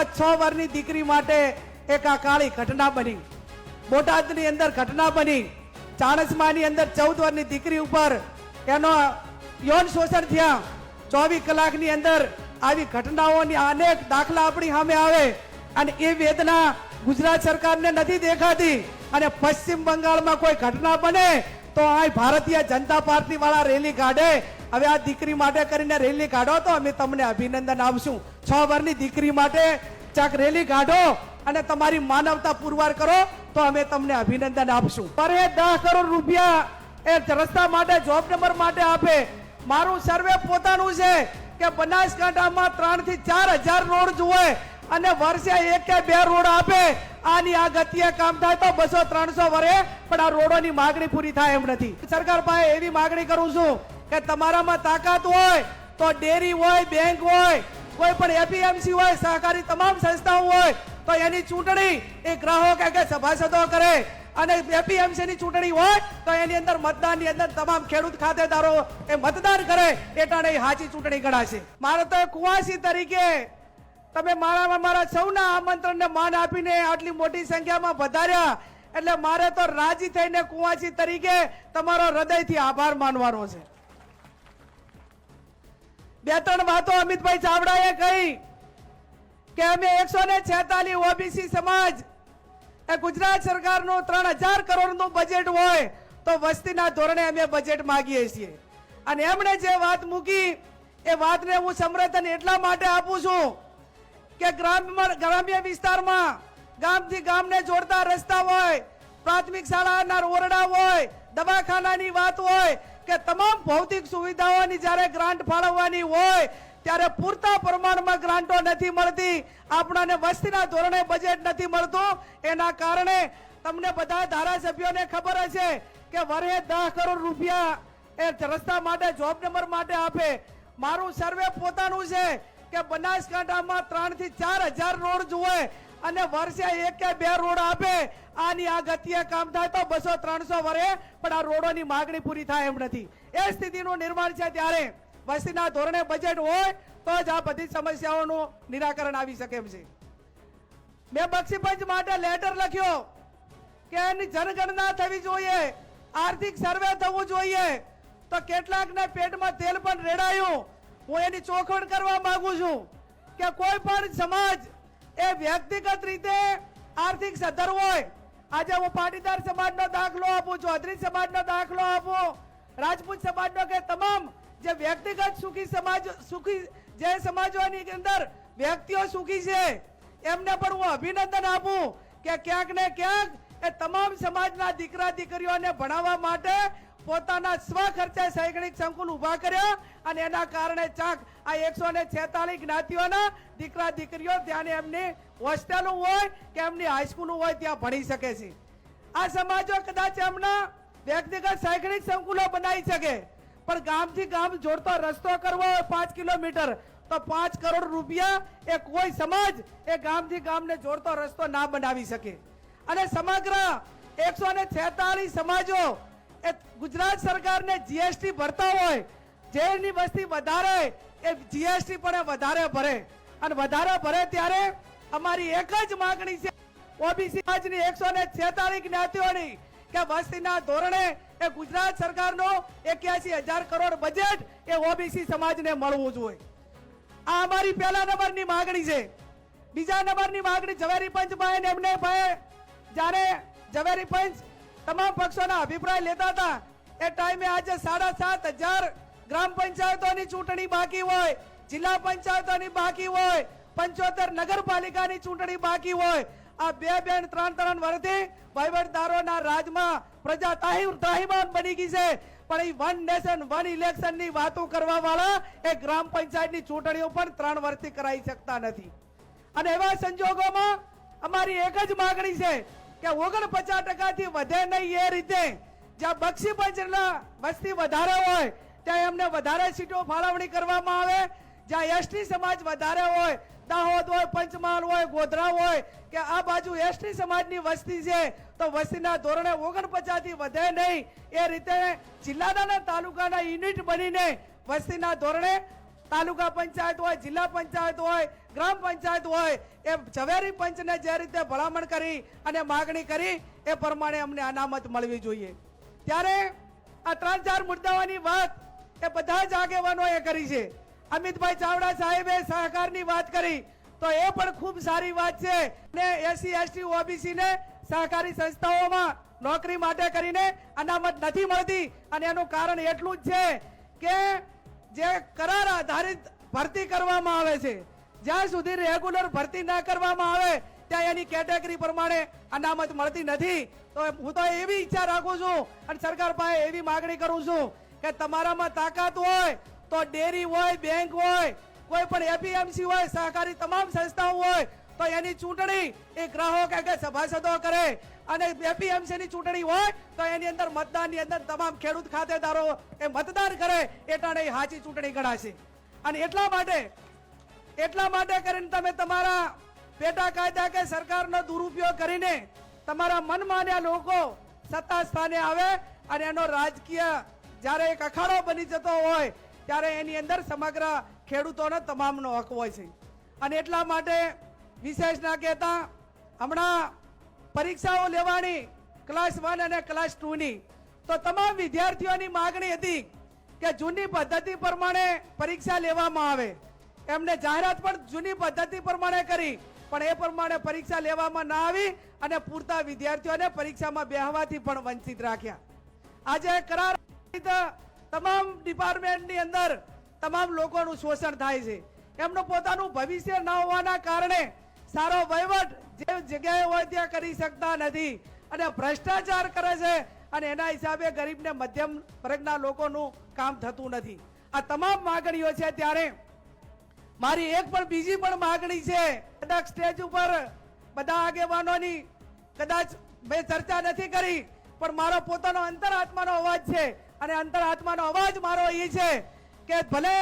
તાલુકામાં છ વર્ષની દીકરી માટે એક આ ઘટના બની. બોટાદની અંદર ઘટના બની. ચાણસમાની અંદર ચૌદ વર્ષની દીકરી ઉપર એનો યૌન શોષણ થયા. ચોવીસ કલાકની અંદર આવી ઘટનાઓની અનેક દાખલા આપણી સામે આવે અને એ વેદના ગુજરાત સરકારને નથી દેખાતી. અને પશ્ચિમ બંગાળમાં કોઈ ઘટના બને તો આ ભારતીય જનતા પાર્ટી વાળા રેલી કાઢે હવે આ દીકરી માટે કરીને રેલી કાઢો તો અમે તમને અભિનંદન આપશું. છ વર્ષની દીકરી માટે ચાક રેલી કાઢો અને તમારી માનવતા પુરવાર કરો તો અમે તમને અભિનંદન આપશું. પર એ દસ કરોડ રૂપિયા એ રસ્તા માટે જોબ નંબર માટે આપે. મારું સર્વે પોતાનું છે કે બનાસકાંઠામાં ત્રણથી ચાર હજાર રોડ જુએ અને વર્ષે એક કે બે રોડ આપે. આની આ ગતિએ કામ થાય તો બસો ત્રણસો વરે પણ આ રોડોની માગણી પૂરી થાય એમ નથી. સરકાર પાસે એવી માગણી કરું છું કે તમારામાં તાકાત હોય તો ડેરી હોય, બેંક હોય, કોઈ પણ એપીએમસી હોય, સહકારી તમામ સંસ્થાઓ હોય, તો એની ચૂંટણી એ ગ્રાહક કે સભાસદો કરે. અને એપીએમસી ની ચૂંટણી હોય, તો એની અંદર મતદાનની અંદર તમામ ખેડૂત ખાતેદારો એ મતદાન કરે. એટાણે સાચી ચૂંટણી ગણાશે. મારે તો કુવાસી તરીકે તમે મારા મારા સૌના આમંત્રણને માન આપીને આટલી મોટી સંખ્યામાં વધાર્યા. એટલે મારે તો રાજી થઈને કુવાસી તરીકે તમારો હૃદયથી આભાર માનવાનો છે. બે ત્રણ વાતો અમિતભાઈ ચાવડાએ કહી કે અમે એકસો ને છેતાલીસ ઓબીસી સમાજ એ ગુજરાત સરકારનું ત્રણ હજાર કરોડનું બજેટ હોય તો વસ્તીના ધોરણે અમે બજેટ માંગીએ છીએ. અને એમણે જે વાત મૂકી, એ વાતને હું સમર્થન એટલા માટે આપું છું કે ગ્રામ્ય ગ્રામ્ય વિસ્તારમાં ગામથી ગામને જોડતા રસ્તા હોય, પ્રાથમિક શાળાના ઓરડા હોય, દવાખાનાની વાત હોય કે તમામ ભૌતિક સુવિધાઓની જ્યારે ગ્રાન્ટ ફાળવવાની હોય, ત્યારે પૂરતા પ્રમાણમાં ગ્રાન્ટો નથી મળતી. આપણાને વસ્તીના ધોરણે બજેટ નથી મળતું. એના કારણે તમને બધા ધારાસભ્યોને ખબર હશે કે વરહે દસ કરોડ રૂપિયા એ રસ્તા માટે જોબ નંબર માટે આપે. મારું સર્વે પોતાનું છે કે બનાસકાંઠામાં ત્રણથી ચાર હજાર રોડ જુએ. અને વર્ષે એક કે બે રોડ આપે. આની આ ગતિએ કામ થાય તો બસો ત્રણસો વરે, પણ આ રોડોની માગણી પૂરી થાય એમ નથી. એ સ્થિતિનું નિર્માણ છે ત્યારે વસ્તીના ધોરણે બજેટ હોય તો જ આ બધી સમસ્યાઓનું નિરાકરણ આવી શકે એમ છે. મેં બક્ષીપંચ માટે લેટર લખ્યો કે એની જનગણના થવી જોઈએ, આર્થિક સર્વે થવું જોઈએ. તો કેટલાકને પેટમાં તેલ પણ રેડાયું. હું એની ચોખવણ કરવા માંગુ છું કે કોઈ પણ સમાજ એ વ્યક્તિગત રીતે આર્થિક સદ્ધર હોય. આજે હું પાટીદાર સમાજનો દાખલો આપું ચૌધરી સમાજનો દાખલો આપું. રાજપૂત સમાજનો કે તમામ જે વ્યક્તિગત સુખી સમાજ, સુખી જે સમાજોની અંદર વ્યક્તિઓ સુખી છે, એમને પણ હું અભિનંદન આપું કે ક્યાંક ને ક્યાંક એ તમામ સમાજના દીકરા દીકરીઓને ભણાવવા માટે પોતાના સ્વ ખર્ચે શૈક્ષણિક સંકુલ ઊભા કર્યા અને એના કારણે ચાક આ એકસો ને છેતાલીસ જ્ઞાતિઓના દીકરા દીકરીઓ ત્યાં એમની હોસ્ટેલો હોય કે એમની હાઈસ્કૂલ હોય ત્યાં ભણી શકે છે. આ સમાજો કદાચ એમના વ્યક્તિગત શૈક્ષણિક સંકુલો બનાવી શકે, પણ ગામથી ગામ જોડતો રસ્તો કરવો હોય પાંચ કિલોમીટર, તો પાંચ કરોડ રૂપિયા એ કોઈ સમાજ એ ગામથી ગામને જોડતો રસ્તો ના બનાવી શકે. અને સમગ્ર એકસો ને છેતાલીસ સમાજો એ ગુજરાત સરકારને જીએસટી ભરતા હોય જેની વસ્તી વધારે, એ જીએસટી પણ વધારે ભરે. અને વધારે ભરે ત્યારે અમારી એક જ માંગણી છે ઓબીસી સમાજની એકસો ને છેતાલીસ જ્ઞાતિઓની કે વસ્તીના ધોરણે એ ગુજરાત સરકારનો એક્યાસી હજાર કરોડ બજેટ એ ઓબીસી સમાજને મળવું જોઈએ. આ અમારી પહેલા નંબરની માંગણી છે. બીજા નંબરની માંગણી ઝવેરી પંચ ભાઈ એમને ભાઈ. જ્યારે ઝવેરી પંચ તમામ પક્ષોના અભિપ્રાય લેતા હતા. એ ટાઈમે આજે સાડા સાત હજાર ગ્રામ પંચાયતોની ચૂંટણી બાકી હોય, જિલ્લા પંચાયતોની બાકી હોય, પંચોતેર નગરપાલિકાની ચૂંટણી બાકી હોય. આ બે બેન ત્રણ ત્રણ વર્ષથી વહીવટદારોના રાજમાં પ્રજા તાહી તાહીમાન બની ગઈ છે. પણ એ વન નેશન, વન ઇલેક્શનની વાતો કરવા વાળા એ ગ્રામ પંચાયતની ચૂંટણીઓ પણ ત્રણ વર્ષથી કરાઈ શકતા નથી. અને એવા સંજોગોમાં અમારી એક જ માગણી છે કે ઓગણપચાસ ટકાથી વધે નહીં એ રીતે. જ્યાં બક્ષી પંચના વસ્તી વધારે હોય, ત્યાં એમને વધારે સીટો ફાળવણી કરવામાં આવે. જ્યાં એસટી સમાજ વધારે હોય, દાહોદ હોય, પંચમહાલ હોય, ગોધરા હોય, કે આ બાજુ એસટી સમાજની વસ્તી છે, તો વસ્તીના ધોરણે ઓગણપચાસથી વધે નહીં. એ રીતે જિલ્લાના તાલુકાના યુનિટ બનીને વસ્તીના ધોરણે તાલુકા પંચાયત હોય, જિલ્લા પંચાયત હોય, ગ્રામ પંચાયત હોય, એ ઝવેરી પંચને જે રીતે ભલામણ કરી અને માગણી કરી, એ પ્રમાણે અમને અનામત મળવી જોઈએ. ત્યારે આ ત્રણ ચાર મુદ્દાઓની વાત એ બધા જ આગેવાનોએ કરી છે. અમિતભાઈ ચાવડા સાહેબે સહકારની વાત કરી, તો એ પણ ખૂબ સારી વાત છે. ને એસસી એસટી, ઓબીસી ને સહકારી સંસ્થાઓમાં નોકરી માટે કરીને અનામત નથી મળતી. અને એનું કારણ એટલું જ છે કે જે કરાર આધારિત ભરતી કરવામાં આવે છે, જ્યાં સુધી રેગ્યુલર ભરતી ના કરવામાં આવે, ત્યાં એની કેટેગરી પ્રમાણે અનામત મળતી નથી. તો હું તો એવી ઈચ્છા રાખું છું અને સરકાર પાસે એવી માગણી કરું છું કે તમારામાં તાકાત હોય, તો ડેરી હોય, બેંક હોય, કોઈ પણ એપીએમસી હોય, સહકારી તમામ સંસ્થાઓ હોય, તો એની ચૂંટણી એ ગ્રાહક કે સભાસદો કરે. અને એપીએમસી ની ચૂંટણી હોય તો એની અંદર મતદાનની અંદર તમામ ખેડૂત ખાતેદારો એ મતદાન કરે એટલે એ સાચી ચૂંટણી ગણાશે. અને એટલા માટે એટલા માટે કરીને તમે તમારા પેટા કાયદા કે સરકારનો દુરુપયોગ કરીને તમારા મનમાન્યા લોકો સત્તા સ્થાને આવે અને એનો રાજકીય જ્યારે એક અખાડો બની જતો હોય ત્યારે એની અંદર સમગ્ર ખેડૂતોનો તમામનો હક હોય છે. અને એટલા માટે વિશેષ ના કહેતા, હમણાં પરીક્ષાઓ લેવાની ક્લાસ વન અને ક્લાસ ટુ ની. તો તમામ વિદ્યાર્થીઓની માગણી હતી કે જૂની પદ્ધતિ પ્રમાણે પરીક્ષા લેવામાં આવે. એમને જાહેરાત પણ જૂની પદ્ધતિ પ્રમાણે કરી, પણ એ પ્રમાણે પરીક્ષા લેવામાં ના આવી અને પૂરતા વિદ્યાર્થીઓને પરીક્ષામાં બેહવાથી પણ વંચિત રાખ્યા. આજે કરાર તમામ ડિપાર્ટમેન્ટની અંદર તમામ લોકોનું શોષણ થાય છે. એમનું પોતાનું ભવિષ્ય ન હોવાના કારણે સારો વહીવટ જે જગ્યાએ હોય ત્યાં કરી શકતા નથી. અને ભ્રષ્ટાચાર કરે છે અને એના હિસાબે ગરીબને મધ્યમ વર્ગના લોકોનું કામ થતું નથી. આ તમામ માગણીઓ છે ત્યારે મારી એક પણ બીજી પણ માગણી છે. કદાચ સ્ટેજ ઉપર બધા આગેવાનોની કદાચ મેં ચર્ચા નથી કરી, પણ મારો પોતાનો અંતરાત્માનો અવાજ છે. અને અંતરાત્માનો અવાજ મારો એ છે કે ભલે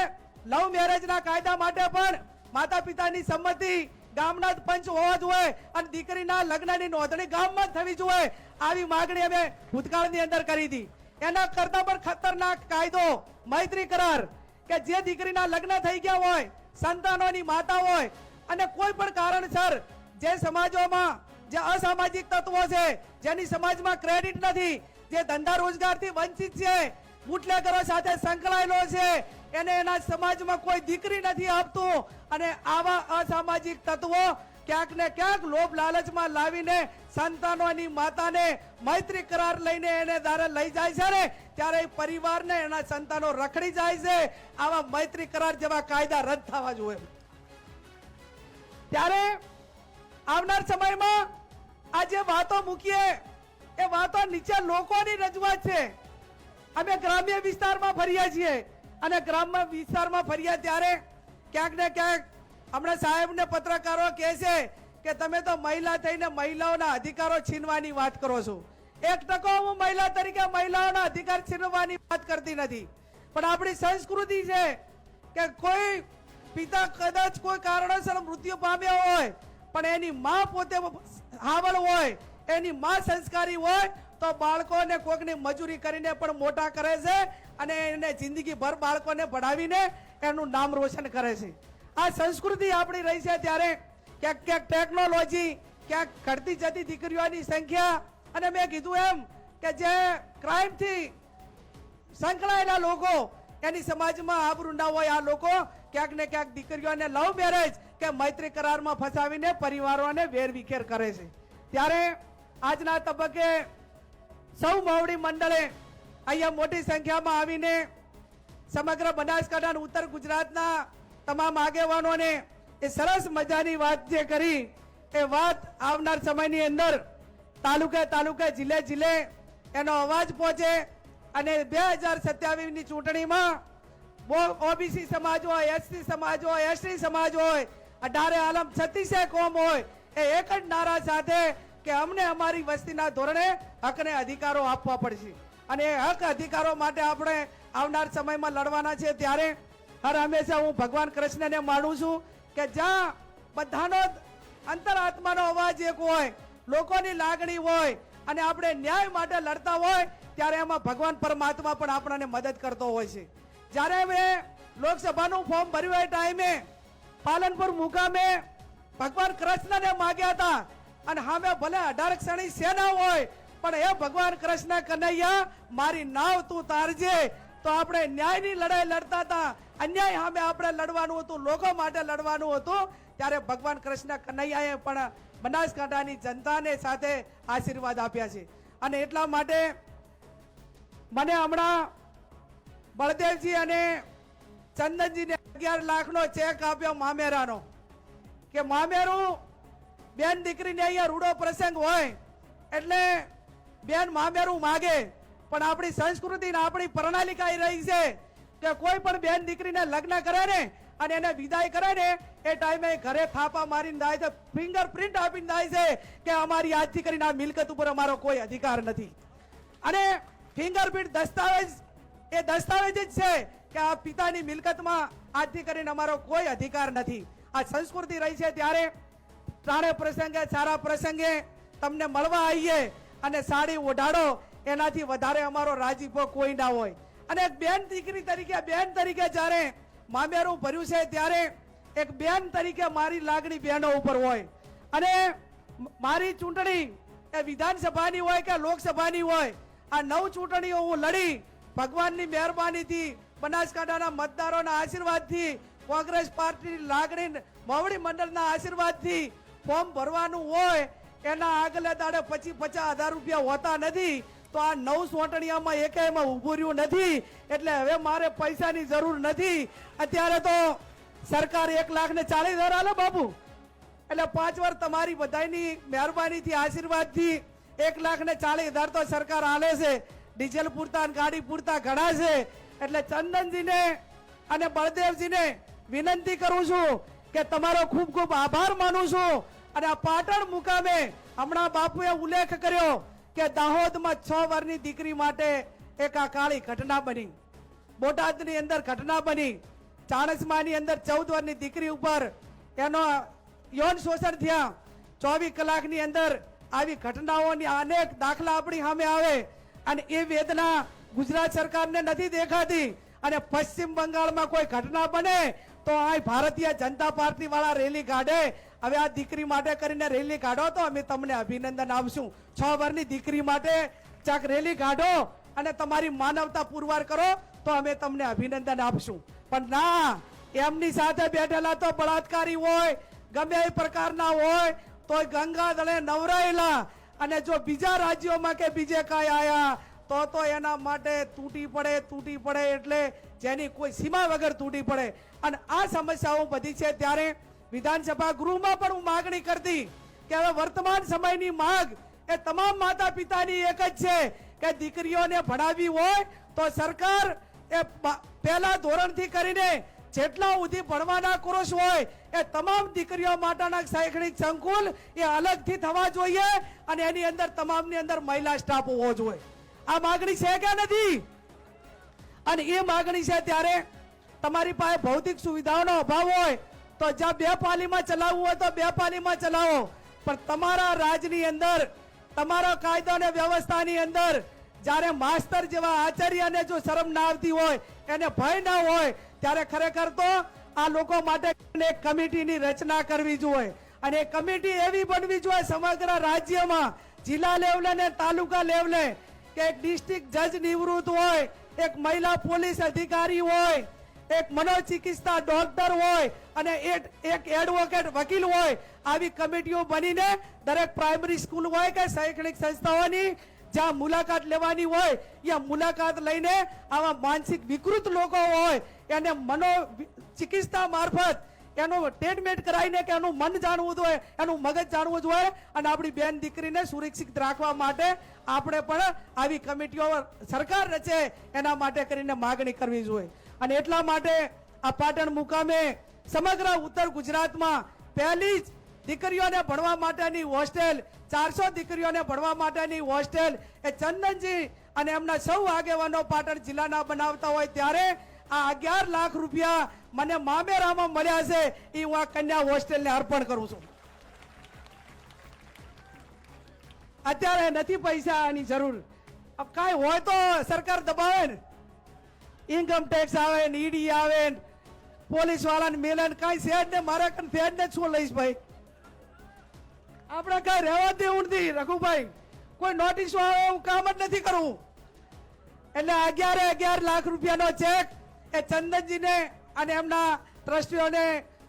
લવ મેરેજના કાયદા માટે પણ માતા પિતાની સંમતિ ગામના જ પંચ હોવા જોઈએ અને દીકરીના લગ્નની નોંધણી ગામમાં જ થવી જોઈએ. આવી માગણી અમે ભૂતકાળની અંદર કરી હતી. એના કરતા પણ ખતરનાક કાયદો, મૈત્રી કરાર કે જે દીકરીના લગ્ન થઈ ગયા હોય, સંતાનોની માતા હોય અને કોઈ પણ કારણસર જે સમાજોમાં જે અસામાજિક તત્વો છે, જેની સમાજમાં ક્રેડિટ નથી, જે ધંધા રોજગારથી વંચિત છે, બુટલેગરો સાથે સંકળાયેલો છે એને એના સમાજમાં કોઈ દીકરી નથી આપતું. અને આવા અસામાજિક તત્વો ક્યાંક ને ક્યાંક લોભ લાલચમાં લાવીને સંતાનોની માતાને મૈત્રી કરાર લઈને એને દારે લઈ જાય છે ને, ત્યારે પરિવારને એના સંતાનો રખડી જાય છે. આવા મૈત્રી કરાર જેવા કાયદા રદ થવા જોઈએ. ત્યારે આવનાર સમયમાં આ જે વાતો મૂકીએ, એ વાતો નીચે લોકોની રજૂઆત છે. અમે ગ્રામ્ય વિસ્તારમાં ફર્યા છીએ. અને ગ્રામ્ય વિસ્તારમાં ફર્યા ત્યારે ક્યાંક ને ક્યાંક હમણાં સાહેબને પત્રકારો કહે છે કે તમે તો મહિલા થઈને મહિલાઓના અધિકારો છીનવાની વાત કરો છો. એક ટકો હું મહિલા તરીકે મહિલાઓના અધિકાર છીનવાની વાત કરતી નથી. પણ આપણી સંસ્કૃતિ છે કે કોઈ પિતા કદાચ કોઈ કારણોસર મૃત્યુ પામ્યો હોય, પણ એની માં પોતે હાવળ હોય, એની માં સંસ્કારી હોય તો બાળકોને કોઈકની મજૂરી કરીને પણ મોટા કરે છે અને એને જિંદગીભર બાળકોને ભણાવીને એનું નામ રોશન કરે છે. આ સંસ્કૃતિ આપણી રહી છે ત્યારે ક્યાંક ક્યાંક ટેકનોલોજી ક્યાંક ઘટતી જતી દીકરીઓની સંખ્યા અને મેં કીધું એમ કે જે ક્રાઇમથી સંકળાયેલા લોકો, એની સમાજમાં આબરૂ ના હોય આ લોકો, ક્યાંક ને ક્યાંક દીકરીઓને લવ મેરેજ કે મૈત્રી કરારમાં ફસાવીને પરિવારોને વેરવિખેર કરે છે. ત્યારે આજના તબક્કે સૌ માવડી મંડળે અહીંયા મોટી સંખ્યામાં આવીને સમગ્ર બનાસકાંઠા ઉત્તર ગુજરાતના તમામ આગેવાનોને એ સરસ મજાની વાત જે કરી, એ વાત આવનાર સમયની અંદર તાલુકે તાલુકે, જિલ્લે જિલ્લે એનો અવાજ પહોંચે અને બે હજાર સત્યાવીસની ચૂંટણીમાં ચૂંટણીમાં ઓબીસી સમાજ હોય, એસસી સમાજ હોય, એસટી સમાજ હોય, અઢારે આલમ છત્રીસે કોમ હોય, એ એક જ નારા સાથે કે અમને અમારી વસ્તીના ધોરણે હકને અધિકારો આપવા પડશે. અને એ હક અધિકારો માટે આપણે આવનાર સમયમાં લડવાના છે ત્યારે હર હંમેશા હું ભગવાન કૃષ્ણને માનું છું કે જ્યાં બધાનો અંતરાત્માનો અવાજ એક હોય, લોકોની લાગણી હોય અને આપણે ન્યાય માટે લડતા હોય, ત્યારે એમાં ભગવાન પરમાત્મા પણ આપણને મદદ કરતો હોય છે. જ્યારે મેં લોકસભાનું ફોર્મ ભર્યું એ ટાઈમે પાલનપુર મુકામે ભગવાન કૃષ્ણને માગ્યા હતા અને હામે ભલે અઢાર ક્ષણી સેના હોય, પણ એ ભગવાન કૃષ્ણ કનૈયા, મારી નાવ તું તારજે. તો આપણે ન્યાયની લડાઈ લડતા હતા. અન્યાય સામે આપણે લડવાનું હતું લોકો માટે લડવાનું હતું. ત્યારે ભગવાન કૃષ્ણ કનૈયાએ પણ બનાસકાંઠાની જનતાને સાથે આશીર્વાદ આપ્યા છે. અને એટલા માટે મને હમણાં બળદેવજી અને ચંદનજીને અગિયાર લાખનો ચેક આપ્યો મામેરાનો. કે મામેરું બેન દીકરીને અહીંયા રૂડો પ્રસંગ હોય, એટલે બેન મામેરું માગે, પણ આપણી સંસ્કૃતિ ને આપણી પ્રણાલિકા રહી છે કે કોઈ પણ બેન દીકરીને લગ્ન કરે ને અને એને વિદાય કરે ને, એ ટાઈમે ઘરે થાપા મારીને દાય છે, ફિંગરપ્રિન્ટ આપીને દાય છે કે અમારી આજથી કરીને આ મિલકત ઉપર અમારો કોઈ અધિકાર નથી. અને ફિંગરપ્રિન્ટ દસ્તાવેજ, એ દસ્તાવેજ જ છે કે આ પિતાની મિલકતમાં આજથી કરીને અમારો કોઈ અધિકાર નથી. આ સંસ્કૃતિ રહી છે ત્યારે ત્રણે પ્રસંગે, સારા પ્રસંગે તમને મળવા આવીએ અને સાડી ઓઢાડો. એનાથી વધારે અમારો રાજીપો કોઈ ના હોય. અને એક બેન દીકરી તરીકે, બેન તરીકે જ્યારે મામેરું ભર્યું છે ત્યારે એક બેન તરીકે મારી લાગણી બહેનો ઉપર હોય. અને મારી ચૂંટણી એ વિધાનસભાની હોય કે લોકસભાની હોય, આ નવ ચૂંટણીઓ હું લડી. ભગવાનની મહેરબાનીથી બનાસકાંઠાના મતદારોના આશીર્વાદથી, કોંગ્રેસ પાર્ટીની લાગણી, મોવડી મંડળના આશીર્વાદથી ફોર્મ ભરવાનું હોય, એના આગલે દાડે પછી પચાસ હજાર રૂપિયા હોતા નથી, તો આ નવ સોટણીયામાં એકેયમાં ઊભું રહ્યું નથી, એટલે હવે મારે પૈસાની જરૂર નથી. અત્યારે તો સરકાર એક લાખ ને ચાલીસ હજાર આલે બાબુ એટલે પાંચ વાર તમારી બધાની મહેરબાનીથી, આશીર્વાદથી એક લાખ ને ચાલીસ હજાર તો સરકાર હાલે છે. ડીઝલ પૂરતા ગાડી પૂરતા ઘણા છે. એટલે ચંદનજીને અને બળદેવજીને વિનંતી કરું છું કે તમારો ખૂબ ખૂબ આભાર માનું છું. અને આ પાટણ મુકામે હમણાં બાપુએ ઉલ્લેખ કર્યો કે દાહોદમાં છ વર્ષની દીકરી માટે એક આ કાળી ઘટના બની. બોટાદની અંદર ઘટના બની. ચાણસમાની અંદર ચૌદ વર્ષની દીકરી ઉપર એનો યૌન શોષણ થયા. ચોવીસ કલાકની અંદર આવી ઘટનાઓની અનેક દાખલા આપણી સામે આવે અને એ વેદના ગુજરાત સરકારને નથી દેખાતી. અને પશ્ચિમ બંગાળમાં કોઈ ઘટના બને તો આ ભારતીય જનતા પાર્ટી વાળા રેલી કાઢે હવે આ દીકરી માટે કરીને રેલી કાઢો તો અમે તમને અભિનંદન આપશું. છ વર્ષની દીકરી માટે ચાક રેલી કાઢો અને તમારી માનવતા પુરવાર કરો તો અમે તમને અભિનંદન આપશું. પણ ના, એમની સાથે બેઠેલા તો બળાત્કારી હોય, ગમે એ પ્રકારના હોય તો ગંગા દળે નવરાયેલા અને જો બીજા રાજ્યોમાં કે બીજે કાંઈ આવ્યા તો તો એના માટે તૂટી પડે તૂટી પડે એટલે જેની કોઈ સીમા વગર તૂટી પડે. અને આ સમસ્યાઓ બધી છે ત્યારે વિધાનસભા ગૃહમાં પણ હું માગણી કરતી કે હવે વર્તમાન સમયની માંગ એ તમામ માતા પિતાની એક જ છે કે દીકરીઓને ભણાવવી હોય તો સરકાર એ પહેલા ધોરણથી કરીને જેટલા સુધી ભણવાના કોર્સ હોય એ તમામ દીકરીઓ માટેના શૈક્ષણિક સંકુલ એ અલગથી થવા જોઈએ અને એની અંદર તમામની અંદર મહિલા સ્ટાફ હોવો જોઈએ. આ માગણી છે કે નથી? અને એ માગણી છે ત્યારે તમારી પાસે ભૌતિક સુવિધાઓનો અભાવ હોય તો જ્યાં બે પાલીમાં ચલાવવું હોય તો બે પાલીમાં ચલાવો. પણ તમારા રાજની અંદર, તમારો કાયદો અને વ્યવસ્થાની અંદર, જ્યારે માસ્તર જેવા આચાર્યને જો શરમ ના આવતી હોય, એને ભય ના હોય, ત્યારે ખરેખર તો આ લોકો માટે એક કમિટીની રચના કરવી જોઈએ. અને કમિટી એવી બનવી જોઈએ સમગ્ર રાજ્યમાં, જિલ્લા લેવલે ને તાલુકા લેવલે, કે એક ડિસ્ટ્રિક્ટ જજ નિવૃત્ત હોય, એક મહિલા પોલીસ અધિકારી હોય એક મનોચિકિત્સા ડોક્ટર હોય અને એક એડવોકેટ વકીલ હોય, આવી કમિટીઓ બનીને દરેક પ્રાઇમરી સ્કૂલ હોય કે શૈક્ષણિક સંસ્થાઓની જ્યાં મુલાકાત લેવાની હોય, ત્યાં મુલાકાત લઈને આવા માનસિક વિકૃત લોકો હોય, એને મનો ચિકિત્સા મારફત એનું ટ્રીટમેન્ટ કરાવીને કે એનું મન જાણવું જોઈએ એનું મગજ જાણવું જોઈએ અને આપણી બેન દીકરીને સુરક્ષિત રાખવા માટે આપણે પણ આવી કમિટીઓ સરકાર રચે, એના માટે કરીને માગણી કરવી જોઈએ. અને એટલા માટે આ પાટણ મુકામે સમગ્ર ઉત્તર ગુજરાતમાં પહેલી જ દીકરીઓને ભણવા માટેની હોસ્ટેલ, ચારસો દીકરીઓને ભણવા માટેની હોસ્ટેલ એ ચંદનજી અને એમના સૌ આગેવાનો પાટણ જિલ્લાના બનાવતા હોય ત્યારે આ અગિયાર લાખ રૂપિયા મને મામેરામાં મળ્યા છે એ હું આ કન્યા હોસ્ટેલને અર્પણ કરું છું. અત્યારે નથી પૈસાની જરૂર. કાંઈ હોય તો સરકાર દબાવે ને. ઇન્કમ ટેક્સ આવે ને ઈડી આવે ને પોલીસ વાળાને મિલન કાંઈ શેડ ને મારા કન ફેડ ને શું લઈશ ભાઈ? આપણે કઈ રહેવા દેવું નથી રઘુભાઈ. કોઈ નોટિસ આવે એવું કામ જ નથી કરવું. એટલે અગિયારે અગિયાર લાખ રૂપિયાનો ચેક એ ચંદનજીને અને એમના ટ્રસ્ટીઓને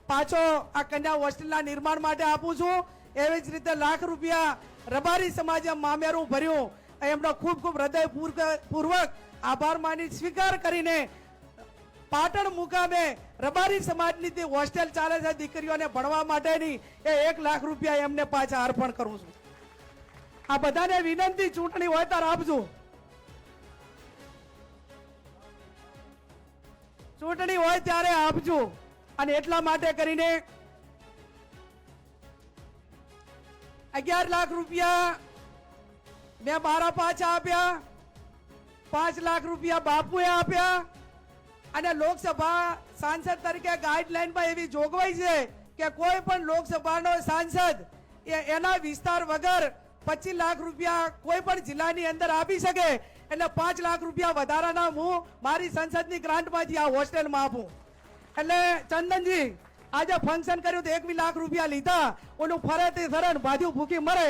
પાછો આ કન્યા હોસ્ટેલના નિર્માણ માટે આપું છું. એવી જ રીતે લાખ રૂપિયા રબારી સમાજે મામેરું ભર્યું. એમનો ખૂબ ખૂબ હૃદયપૂર્વક આભાર માની સ્વીકાર કરીને પાટણ મુકામે રબારી સમાજની તે હોસ્ટેલ ચાલે છે દીકરીઓને ભણવા માટેની એ એક લાખ રૂપિયા એમને પાછા અર્પણ કરું છું. આ બધાને વિનંતી ચૂંટણી હોય ત્યારે આપજો. ચૂંટણી હોય ત્યારે આપજો. અને એટલા માટે કરીને અગિયાર લાખ રૂપિયા મેં મારા પાછા આપ્યા. પાંચ લાખ રૂપિયા બાપુએ આપ્યા અને લોકસભા સાંસદ તરીકે ગાઈડલાઈનમાં એવી જોગવાઈ છે કે કોઈ પણ લોકસભાનો સાંસદ એ એના વિસ્તાર વગર પચીસ લાખ રૂપિયા કોઈ પણ જિલ્લાની અંદર આપી શકે એટલે પાંચ લાખ રૂપિયા વધારાના હું મારી સંસદની ગ્રાન્ટમાંથી આ હોસ્ટેલમાં આપું. એટલે ચંદનજી, આજે ફંક્શન કર્યું તો એકવી લાખ રૂપિયા લીધા. ઓલું ફરે તે ફરે ભાજ્યું ભૂખી મરે.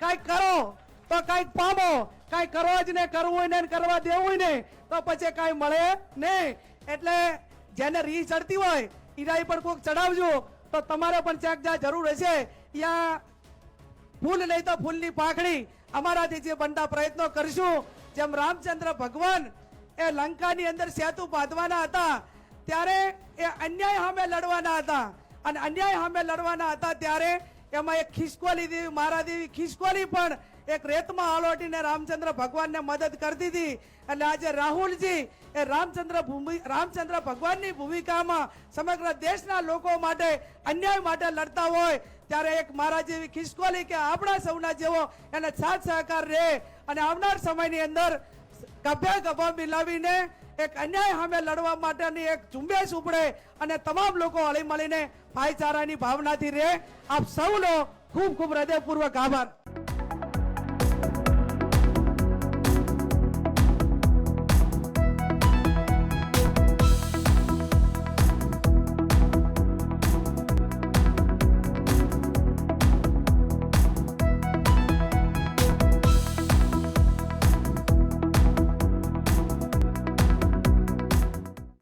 કાંઈક કરો. તો કાંઈક પામો, કાંઈ કરો જ ને કરવું હોય ને કરવા દેવું હોય ને, તો પછી કાંઈ મળે નહીં. એટલે જેને રી ચડતી હોય, ઈરાઈ પર કોઈક ચડાવજો, તો તમારે પણ ચેક જ્યાં જરૂર હશે, ત્યાં ફૂલ નહીં તો ફૂલની પાખડી. અમારાથી જે બનતા પ્રયત્નો કરશું, જેમ રામચંદ્ર ભગવાન એ લંકાની અંદર સેતુ બાંધવાના હતા, ત્યારે એ અન્યાય સામે લડવાના હતા. અને અન્યાય સામે લડવાના હતા ત્યારે એમાં એક ખિસકોલી દેવી, મારા દેવી ખિસકોલી પણ એક રેતમાં આલોટીને રામચંદ્ર ભગવાનને મદદ કરતી હતી એટલે આજે રાહુલજી એ રામચંદ્ર ભૂમિ, રામચંદ્ર ભગવાનની ભૂમિકામાં સમગ્ર દેશના લોકો માટે અન્યાય માટે લડતા હોય, ત્યારે એક મારા જેવી ખિસકોલી કે આપણા સૌના જેવો એને સાથ સહકાર રહે. અને આવનાર સમયની અંદર ગભે ગભા મિલાવીને એક અન્યાય સામે લડવા માટેની એક ઝુંબેશ ઉપડે અને તમામ લોકો હળી મળીને ભાઈચારાની ભાવનાથી રહે. આપ સૌનો ખૂબ ખૂબ હૃદયપૂર્વક આભાર.